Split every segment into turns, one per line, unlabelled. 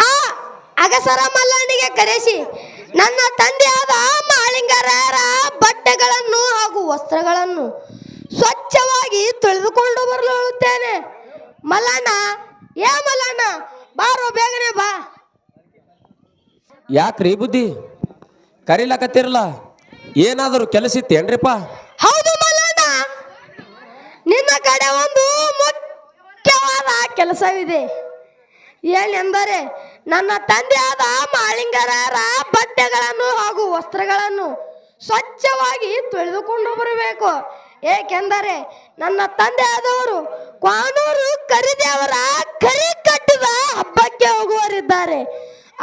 ಆ ಅಗಸರ ಮಲ್ಲಣ್ಣಿಗೆ ಕರೆಸಿ ನನ್ನ ತಂದೆಯಾದ ಮಾಳಿಂಗರ ಬಟ್ಟೆಗಳನ್ನು ಹಾಗೂ ವಸ್ತ್ರಗಳನ್ನು ಸ್ವಚ್ಛವಾಗಿ ತೊಳೆದುಕೊಂಡು ಬರಲು ಹೇಳುತ್ತೇನೆ ಮಲ್ಲಣ್ಣ ಏ ಮಲ್ಲಣ್ಣ ಬಾರೋ ಬೇಗನೆ ಬಾ.
ಯಾಕ್ರಿ ಬುದ್ಧಿ? ಕರಿಲಕತ್ತಿರಲ್ಲ? ಏನಾದರೂ ಕೆಲಸ ಇತ್ತೇನ್ರಿಪ್ಪ
ಹೌದು ಮಲ್ಲಣ್ಣ. ನಿನ್ನ ಕಡೆ ಒಂದು ಮುಖ್ಯವಾದ ಕೆಲಸವಿದೆ. ಏನೆಂದರೆ ನನ್ನ ತಂದೆಯಾದ ಮಾಳಿಂಗರರ ಬಟ್ಟೆಗಳನ್ನು ಹಾಗೂ ವಸ್ತ್ರಗಳನ್ನು ಸ್ವಚ್ಛವಾಗಿ ತೊಳೆದುಕೊಂಡು ಬರಬೇಕು. ಏಕೆಂದರೆ ನನ್ನ ತಂದೆಯಾದವರು ಕಾನೂರು ಕರಿದೇವರ ಕರಿ ಕಟ್ಟಿದ ಹಬ್ಬಕ್ಕೆ ಹೋಗುವರಿದ್ದಾರೆ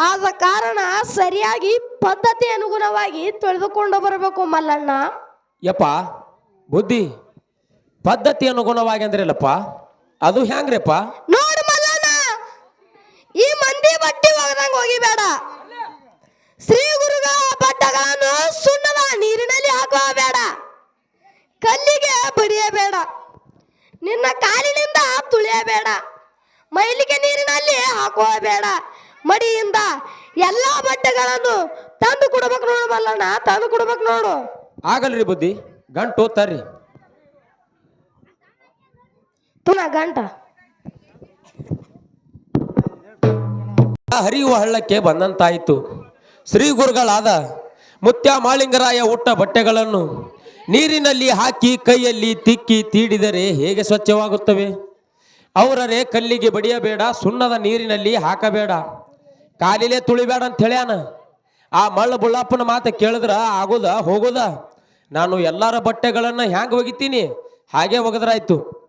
ಆದ ಕಾರಣ ಸರಿಯಾಗಿ ಪದ್ಧತಿ ಅನುಗುಣವಾಗಿ ತೊಳೆದುಕೊಂಡು ಬರಬೇಕು ಮಲ್ಲಣ್ಣ.
ಯಪ್ಪ ಬುದ್ಧಿ ಪದ್ಧತಿ ಅನುಗುಣವಾಗಿ ಅಂದ್ರಲ್ಲಪ್ಪ ಅದು ಹೆಂಗ್ರಿಪ್ಪ
ನೋಡು ಈ ಮಂದಿ ಬಟ್ಟೆ ಒಗದಂಗ ಹೋಗಿಬೇಡ ಶ್ರೀ ಗುರುಗಳ ಬಟ್ಟೆಗಳನ್ನು ಸುಣ್ಣದ ನೀರಿನಲ್ಲಿ ಹಾಕುವ ಬೇಡ ಕಲ್ಲಿಗೆ ಬಡಿಯಬೇಡ. ನಿನ್ನ ಕಾಲಿನಿಂದ ತುಳಿಯಬೇಡ. ಮೈಲಿಗೆ ನೀರಿನಲ್ಲಿ ಹಾಕುವ ಬೇಡ ಮಡಿಯಿಂದ ಎಲ್ಲ ಬಟ್ಟೆಗಳನ್ನು ತಂದು ಕೊಡ್ಬೇಕು ನೋಡು ಮಲ್ಲಣ್ಣ ತಂದು ಕೊಡ್ಬೇಕು ನೋಡು.
ಆಗಲ್ರಿ ಬುದ್ಧಿ. ಗಂಟು ತರ್ರಿ
ತುನ ಗಂಟ.
ಹರಿಯುವ ಹಳ್ಳಕ್ಕೆ ಬಂದಂತಾಯಿತು. ಶ್ರೀ ಗುರುಗಳಾದ ಮುತ್ಯ ಮಾಳಿಂಗರಾಯ ಉಟ್ಟ ಬಟ್ಟೆಗಳನ್ನು ನೀರಿನಲ್ಲಿ ಹಾಕಿ ಕೈಯಲ್ಲಿ ತಿಕ್ಕಿ ತೀಡಿದರೆ ಹೇಗೆ ಸ್ವಚ್ಛವಾಗುತ್ತವೆ? ಅವರರೆ ಕಲ್ಲಿಗೆ ಬಡಿಯಬೇಡ, ಸುಣ್ಣದ ನೀರಿನಲ್ಲಿ ಹಾಕಬೇಡ. ಕಾಲಿಲೇ ತುಳಿಬೇಡ ಅಂತ ಹೇಳ್ಯಾನ. ಆ ಮಳ್ಳ ಬುಳ್ಳಪ್ಪನ ಮಾತು ಕೇಳಿದ್ರ, ಆಗೋದ ಹೋಗೋದ? ನಾನು ಎಲ್ಲರ ಬಟ್ಟೆಗಳನ್ನು ಹ್ಯಾಂಗೆ ಒಗಿತೀನಿ? ಹಾಗೆ ಒಗದ್ರಾಯ್ತು.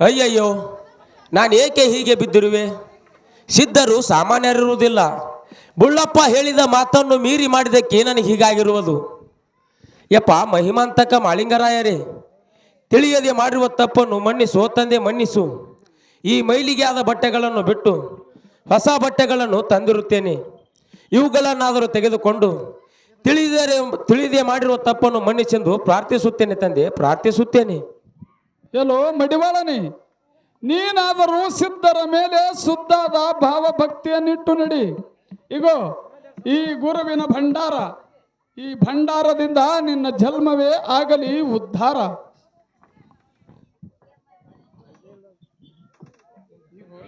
ಅಯ್ಯಯ್ಯೋ, ನಾನು ಏಕೆ ಹೀಗೆ ಬಿದ್ದಿರುವೆ? ಸಿದ್ಧರು ಸಾಮಾನ್ಯರಿರುವುದಿಲ್ಲ. ಬುಳ್ಳಪ್ಪ ಹೇಳಿದ ಮಾತನ್ನು ಮೀರಿ ಮಾಡಿದಕ್ಕೆ ನನಗೆ ಹೀಗಾಗಿರುವುದು? ಯಪ್ಪ, ಮಹಿಮಾಂತಕ ಮಾಳಿಂಗರಾಯರೇ, ತಿಳಿಯದೆ ಮಾಡಿರುವ ತಪ್ಪನ್ನು ಮನ್ನಿಸು ತಂದೆ ಮನ್ನಿಸು. ಈ ಮೈಲಿಗೆ ಆದ ಬಟ್ಟೆಗಳನ್ನು ಬಿಟ್ಟು ಹೊಸ ಬಟ್ಟೆಗಳನ್ನು ತಂದಿರುತ್ತೇನೆ. ಇವುಗಳನ್ನಾದರೂ ತೆಗೆದುಕೊಂಡು ತಿಳಿದರೆ, ತಿಳಿದೇ ಮಾಡಿರುವ ತಪ್ಪನ್ನು ಮನ್ನಿಸೆಂದು ಪ್ರಾರ್ಥಿಸುತ್ತೇನೆ ತಂದೆ, ಪ್ರಾರ್ಥಿಸುತ್ತೇನೆ.
ಎಲ್ಲೋ ಮಡಿವಾಳನಿ, ನೀನಾದರೂ ಸಿದ್ಧರ ಮೇಲೆ ಶುದ್ಧಾದ ಭಾವಭಕ್ತಿಯನ್ನಿಟ್ಟು ನಡಿ. ಇಗೋ, ಈ ಗುರುವಿನ ಭಂಡಾರ, ಈ ಭಂಡಾರದಿಂದ ನಿನ್ನ ಜನ್ಮವೇ ಆಗಲಿ ಉದ್ಧಾರ.
ದೇವರ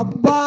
Abba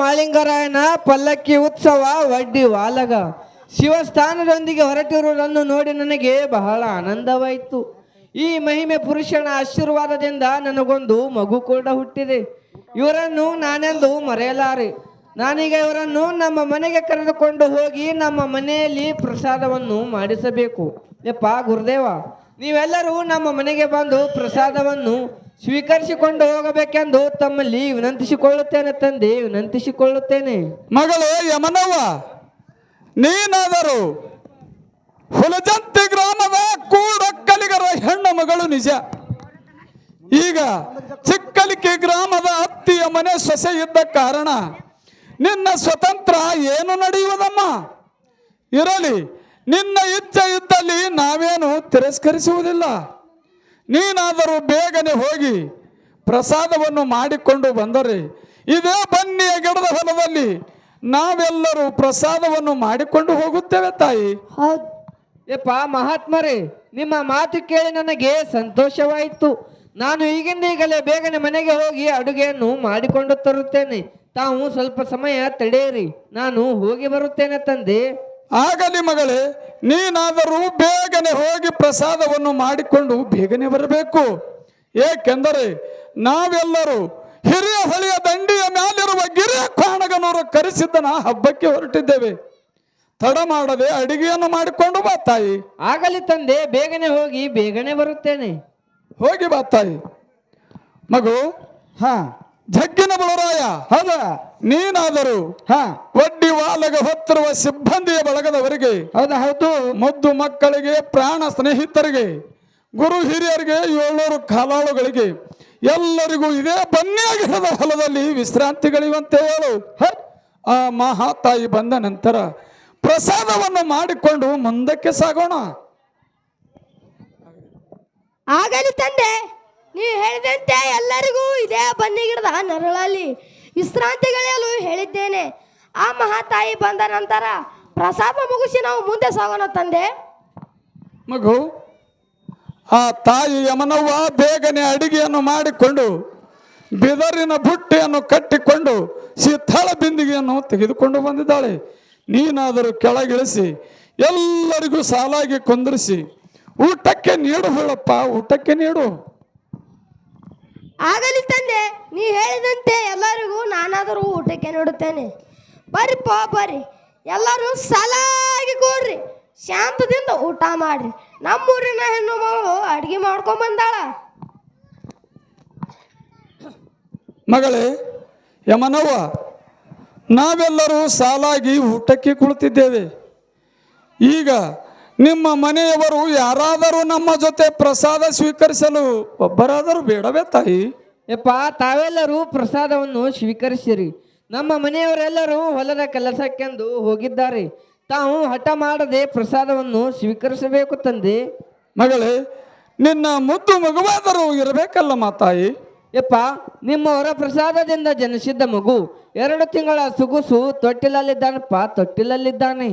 ಮಾಳಿಂಗರಾಯನ
ಪಲ್ಲಕ್ಕಿ ಉತ್ಸವ, ವಡ್ಡಿ ವಾಲಗ. ಶಿವಸ್ಥಾನದೊಂದಿಗೆ ಹೊರಟಿರುವುದನ್ನು ನೋಡಿ ನನಗೆ ಬಹಳ ಆನಂದವಾಯಿತು. ಈ ಮಹಿಮೆ ಪುರುಷನ ಆಶೀರ್ವಾದದಿಂದ ನನಗೊಂದು ಮಗು ಕೂಡ ಹುಟ್ಟಿದೆ. ಇವರನ್ನು ನಾನೆಂದು ಮರೆಯಲಾರೆ. ನಾನೀಗ ಇವರನ್ನು ನಮ್ಮ ಮನೆಗೆ ಕರೆದುಕೊಂಡು ಹೋಗಿ ನಮ್ಮ ಮನೆಯಲ್ಲಿ ಪ್ರಸಾದವನ್ನು ಮಾಡಿಸಬೇಕು. ಯಪ್ಪ ಗುರುದೇವ, ನೀವೆಲ್ಲರೂ ನಮ್ಮ ಮನೆಗೆ ಬಂದು ಪ್ರಸಾದವನ್ನು ಸ್ವೀಕರಿಸಿಕೊಂಡು ಹೋಗಬೇಕೆಂದು ತಮ್ಮಲ್ಲಿ ವಿನಂತಿಸಿಕೊಳ್ಳುತ್ತೇನೆ ತಂದೆ, ವಿನಂತಿಸಿಕೊಳ್ಳುತ್ತೇನೆ.
ಮಗಳು ಯಮನವ್ವ ನೀನಾದರೂ ಹುಲಜಂತಿ ಗ್ರಾಮದ ಕೂಡಕ್ಕಲಿಗರ ಹೆಣ್ಣು ಮಗಳು ನಿಜ. ಈಗ ಚಿಕ್ಕಲಿಕೆ ಗ್ರಾಮದ ಅತ್ತಿಯ ಮನೆ ಸೊಸೆ ಇದ್ದ ಕಾರಣ ನಿನ್ನ ಸ್ವತಂತ್ರ ಏನು ನಡೆಯುವುದಮ್ಮ? ಇರಲಿ, ನಿನ್ನ ಇಚ್ಛೆ ಇದ್ದಲ್ಲಿ ನಾವೇನು ತಿರಸ್ಕರಿಸುವುದಿಲ್ಲ. ನೀನಾದರೂ ಬೇಗನೆ ಹೋಗಿ ಪ್ರಸಾದವನ್ನು ಮಾಡಿಕೊಂಡು ಬಂದರೆ ಇದೇ ಬನ್ನಿಯ ಗಿಡದ ಹೊಲದಲ್ಲಿ ನಾವೆಲ್ಲರೂ ಪ್ರಸಾದವನ್ನು ಮಾಡಿಕೊಂಡು ಹೋಗುತ್ತೇವೆ ತಾಯಿ.
ಹೌದು.
ಯಪ್ಪ ಮಹಾತ್ಮರೇ ನಿಮ್ಮ ಮಾತು ಕೇಳಿ ನನಗೆ ಸಂತೋಷವಾಯಿತು. ನಾನು ಈಗಿಂದ ಈಗಲೇ ಬೇಗನೆ ಮನೆಗೆ ಹೋಗಿ ಅಡುಗೆಯನ್ನು ಮಾಡಿಕೊಂಡು ತರುತ್ತೇನೆ. ತಾವು ಸ್ವಲ್ಪ ಸಮಯ ತಡೆಯಿರಿ ನಾನು ಹೋಗಿ ಬರುತ್ತೇನೆ ತಂದೆ.
ಆಗಲಿ ಮಗಳೇ ನೀನಾದರೂ ಬೇಗನೆ ಹೋಗಿ ಪ್ರಸಾದವನ್ನು ಮಾಡಿಕೊಂಡು ಬೇಗನೆ ಬರಬೇಕು. ಏಕೆಂದರೆ ನಾವೆಲ್ಲರೂ ಹಿರಿಯ ಹೊಳೆಯ ದಂಡಿಯ ಮ್ಯಾಲಿರುವ ಗಿರಿಯ ಕಾಣಗನವರು ಕರೆಸಿದ್ದನ ಹಬ್ಬಕ್ಕೆ ಹೊರಟಿದ್ದೇವೆ. ತಡ ಮಾಡದೆ ಅಡಿಗೆಯನ್ನು ಮಾಡಿಕೊಂಡು ಬಾ ತಾಯಿ.
ಆಗಲಿ ತಂದೆ ಬೇಗನೆ ಹೋಗಿ ಬೇಗನೆ ಬರುತ್ತೇನೆ.
ಹೋಗಿ ಬಾ ತಾಯಿ. ಮಗು
ಹಾ.
ಜಗ್ಗಿನ ಬಳರಾಯ.
ಹೌದ?
ನೀನಾದರೂ
ಹಾ.
ಒಡ್ಡಿ ವಾಲಗ ಹೊತ್ತಿರುವ ಸಿಬ್ಬಂದಿಯ ಬಳಗದವರಿಗೆ
ಹೌದ? ಹೌದು.
ಮದ್ದು ಮಕ್ಕಳಿಗೆ ಪ್ರಾಣ ಸ್ನೇಹಿತರಿಗೆ ಗುರು ಹಿರಿಯರಿಗೆ ಏಳ್ನೂರು ಕಾಲಾಳುಗಳಿಗೆ ಎಲ್ಲರಿಗೂ ಇದೇ ಬನ್ನಿಯಾಗಿರದ ಹೊಲದಲ್ಲಿ ವಿಶ್ರಾಂತಿಗಳಿವಂತೆ ಹೇಳು. ಹ? ಆ ಮಹಾತಾಯಿ ಬಂದ ನಂತರ ಪ್ರಸಾದವನ್ನು ಮಾಡಿಕೊಂಡು ಮುಂದಕ್ಕೆ ಸಾಗೋಣ.
ಆಗಲಿ ತಂದೆ. ನೀವು ಹೇಳಿದಂತೆ ಎಲ್ಲರಿಗೂ ಇದೇ ಬನ್ನಿ ಗಿಡದ ನರಳಲ್ಲಿ ವಿಶ್ರಾಂತಿಗಳೆಯಲು ಹೇಳಿದ್ದೇನೆ. ಆ ಮಹಾತಾಯಿ ಬಂದ ನಂತರ ಪ್ರಸಾದ ಮುಗಿಸಿ ನಾವು ಮುಂದೆ ಸಾಗೋಣ ತಂದೆ.
ಮಗು, ಆ ತಾಯಿ ಯಮನವ್ವ ಬೇಗನೆ ಅಡಿಗೆಯನ್ನು ಮಾಡಿಕೊಂಡು ಬಿದರಿನ ಬುಟ್ಟಿಯನ್ನು ಕಟ್ಟಿಕೊಂಡು ಶೀತಳ ಬಿಂದಿಗೆಯನ್ನು ತೆಗೆದುಕೊಂಡು ಬಂದಿದ್ದಾಳೆ. ನೀನಾದರೂ ಕೆಳಗಿಳಿಸಿ, ಎಲ್ಲರಿಗೂ ಸಾಲಾಗಿ ಕುಂದಿರಿಸಿ, ಊಟಕ್ಕೆ ನೀಡು ಹೇಳಪ್ಪ, ಊಟಕ್ಕೆ ನೀಡು.
ಆಗಲಿ ತಂದೆ, ನೀ ಹೇಳಿದಂತೆ ಎಲ್ಲರಿಗೂ ನಾನಾದರೂ ಊಟಕ್ಕೆ ನೋಡುತ್ತೇನೆ. ಬರ್ರಿ ಪಾ, ಬರ್ರಿ. ಎಲ್ಲರೂ ಸಲಾಗಿ ಕೂಡ್ರಿ. ಶಾಂತದಿಂದ ಊಟ ಮಾಡ್ರಿ. ನಮ್ಮೂರಿನ ಹೆಣ್ಣು ಮಗಳು ಅಡ್ಗೆ ಮಾಡ್ಕೊಂಡ್ ಬಂದಾಳ.
ಮಗಳೇ, ಯಮನವ್ವ, ನಾವೆಲ್ಲರೂ ಸಾಲಾಗಿ ಊಟಕ್ಕೆ ಕುಳಿತಿದ್ದೇವೆ. ಈಗ ನಿಮ್ಮ ಮನೆಯವರು ಯಾರಾದರೂ ನಮ್ಮ ಜೊತೆ ಪ್ರಸಾದ ಸ್ವೀಕರಿಸಲು ಒಬ್ಬರಾದರೂ ಬೇಡವೇ ತಾಯಿ?
ಯಪ್ಪ ತಾವೆಲ್ಲರೂ ಪ್ರಸಾದವನ್ನು ಸ್ವೀಕರಿಸಿರಿ. ನಮ್ಮ ಮನೆಯವರೆಲ್ಲರೂ ಹೊಲದ ಕೆಲಸಕ್ಕೆಂದು ಹೋಗಿದ್ದಾರೆ. ತಾವು ಹಠ ಮಾಡದೆ ಪ್ರಸಾದವನ್ನು ಸ್ವೀಕರಿಸಬೇಕು ತಂದೆ.
ಮಗಳೇ ನಿನ್ನ ಮುದ್ದು ಮಗುವಾದರೂ ಇರಬೇಕಲ್ಲ ಮಾತಾಯಿ
ಯಪ್ಪ ನಿಮ್ಮ ಹೊರ ಪ್ರಸಾದದಿಂದ ಜನಿಸಿದ್ದ ಮಗು ಎರಡು ತಿಂಗಳ ಸುಗುಸು ತೊಟ್ಟಿಲಲ್ಲಿದ್ದಾನಪ್ಪ ತೊಟ್ಟಿಲಲ್ಲಿದ್ದಾನೆ.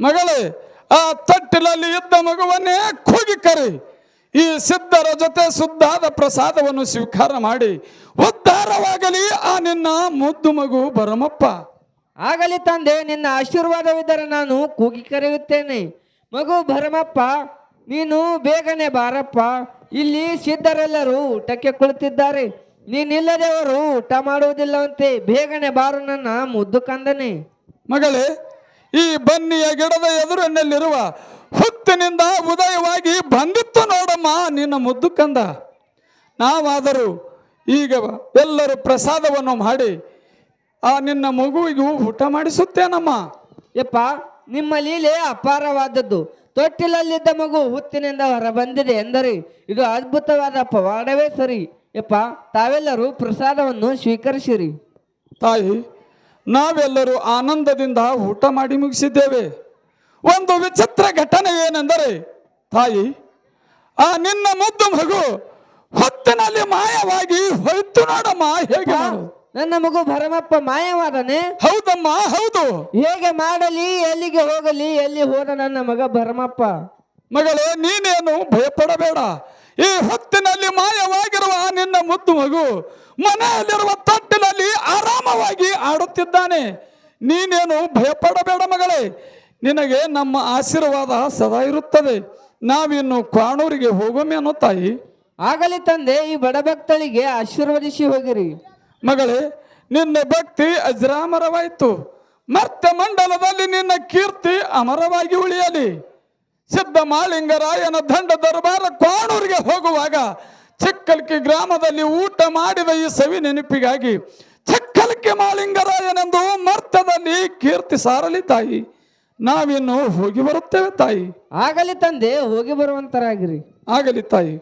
ಮಗಳೇ ಆ ತಟ್ಟಿಲಲ್ಲಿ ಇದ್ದ ಮಗುವನ್ನೇ ಕೂಗಿ ಕರಿ. ಈ ಸಿದ್ಧರ ಜೊತೆ ಶುದ್ಧಾದ ಪ್ರಸಾದವನ್ನು ಸ್ವೀಕಾರ ಮಾಡಿ ಉದ್ಧಾರವಾಗಲಿ ಆ ನಿನ್ನ ಮುದ್ದು ಮಗು ಬರಮಪ್ಪ
ಆಗಲಿ ತಂದೆ ನಿನ್ನ ಆಶೀರ್ವಾದವಿದ್ದರೆ ನಾನು ಕೂಗಿ ಕರೆಯುತ್ತೇನೆ. ಮಗು ಭರಮಪ್ಪ ನೀನು ಬೇಗನೆ ಬಾರಪ್ಪ. ಇಲ್ಲಿ ಸಿದ್ಧರೆಲ್ಲರೂ ಊಟಕ್ಕೆ ಕುಳಿತಿದ್ದಾರೆ. ನೀನಿಲ್ಲದೆ ಅವರು ಊಟ ಮಾಡುವುದಿಲ್ಲವಂತೆ. ಬೇಗನೆ ಬಾರು ನನ್ನ ಮುದ್ದು ಕಂದನೆ.
ಮಗಳೇ ಈ ಬನ್ನಿಯ ಗಿಡದ ಎದುರಿನಲ್ಲಿರುವ ಹುತ್ತಿನಿಂದ ಉದಯವಾಗಿ ಬಂದಿತ್ತು ನೋಡಮ್ಮ ನಿನ್ನ ಮುದ್ದು ಕಂದ. ನಾವಾದರೂ ಈಗ ಎಲ್ಲರೂ ಪ್ರಸಾದವನ್ನು ಮಾಡಿ ಆ ನಿನ್ನ ಮಗುವಿಗೂ ಊಟ ಮಾಡಿಸುತ್ತೇನಮ್ಮ.
ಯಪ್ಪ ನಿಮ್ಮ ಲೀಲೆ ಅಪಾರವಾದದ್ದು. ತೊಟ್ಟಿಲಲ್ಲಿದ್ದ ಮಗು ಹುತ್ತಿನಿಂದ ಹೊರ ಬಂದಿದೆ ಎಂದರೆ ಇದು ಅದ್ಭುತವಾದ ಪವಾಡವೇ ಸರಿ. ಯಪ್ಪ ತಾವೆಲ್ಲರೂ ಪ್ರಸಾದವನ್ನು ಸ್ವೀಕರಿಸಿರಿ.
ತಾಯಿ ನಾವೆಲ್ಲರೂ ಆನಂದದಿಂದ ಊಟ ಮಾಡಿ ಮುಗಿಸಿದ್ದೇವೆ. ಒಂದು ವಿಚಿತ್ರ ಘಟನೆ ಏನೆಂದರೆ ತಾಯಿ ಆ ನಿನ್ನ ಮುದ್ದು ಮಗು ಹೊತ್ತಿನಲ್ಲಿ ಮಾಯವಾಗಿ ಹೊಯ್ತು ನೋಡಮ್ಮ ಹೇಗೆ
ನನ್ನ ಮಗು ಭರಮಪ್ಪ ಮಾಯವಾದನೆ?
ಹೌದಮ್ಮ ಹೌದು.
ಹೇಗೆ ಮಾಡಲಿ ಎಲ್ಲಿಗೆ ಹೋಗಲಿ ಎಲ್ಲಿ ಹೋದ ನನ್ನ ಮಗ ಭರಮಪ್ಪ?
ಮಗಳೇ ನೀನೇನು ಭಯಪಡಬೇಡ. ಈ ಹೊತ್ತಿನಲ್ಲಿ ಮಾಯವಾಗಿರುವ ನಿನ್ನ ಮುದ್ದು ಮಗು ಮನೆಯಲ್ಲಿರುವ ತಟ್ಟಿನಲ್ಲಿ ಆರಾಮವಾಗಿ ಆಡುತ್ತಿದ್ದಾನೆ. ನೀನೇನು ಭಯಪಡಬೇಡ ಮಗಳೇ. ನಿನಗೆ ನಮ್ಮ ಆಶೀರ್ವಾದ ಸದಾ ಇರುತ್ತದೆ. ನಾವಿನ್ನು ಕ್ವಾಣೂರಿಗೆ ಹೋಗೋಮೇನೋ ತಾಯಿ.
ಆಗಲಿ ತಂದೆ ಈ ಬಡಭಕ್ತಳಿಗೆ ಆಶೀರ್ವದಿಸಿ ಹೋಗಿರಿ.
ಮಗಳೇ ನಿನ್ನ ಭಕ್ತಿ ಅಜರಾಮರವಾಯಿತು. ಮರ್ತ್ಯ ಮಂಡಲದಲ್ಲಿ ನಿನ್ನ ಕೀರ್ತಿ ಅಮರವಾಗಿ ಉಳಿಯಲಿ. ಸಿದ್ಧ ಮಾಳಿಂಗರಾಯನ ದಂಡ ದರ್ಬಾರ ಕೋಣೂರಿಗೆ ಹೋಗುವಾಗ ಚಿಕ್ಕಲ್ಕಿ ಗ್ರಾಮದಲ್ಲಿ ಊಟ ಮಾಡಿದ ಈ ಸವಿ ನೆನಪಿಗಾಗಿ ಚಕ್ಕಲ್ಕಿ ಮಾಲಿಂಗರಾಯನೆಂದು ಮರ್ತದಲ್ಲಿ ಕೀರ್ತಿ ಸಾರಲಿ ತಾಯಿ. ನಾವಿನ್ನು ಹೋಗಿ ಬರುತ್ತೇವೆ ತಾಯಿ.
ಆಗಲಿ ತಂದೆ ಹೋಗಿ ಬರುವಂತರಾಗಿರಿ.
ಆಗಲಿ ತಾಯಿ.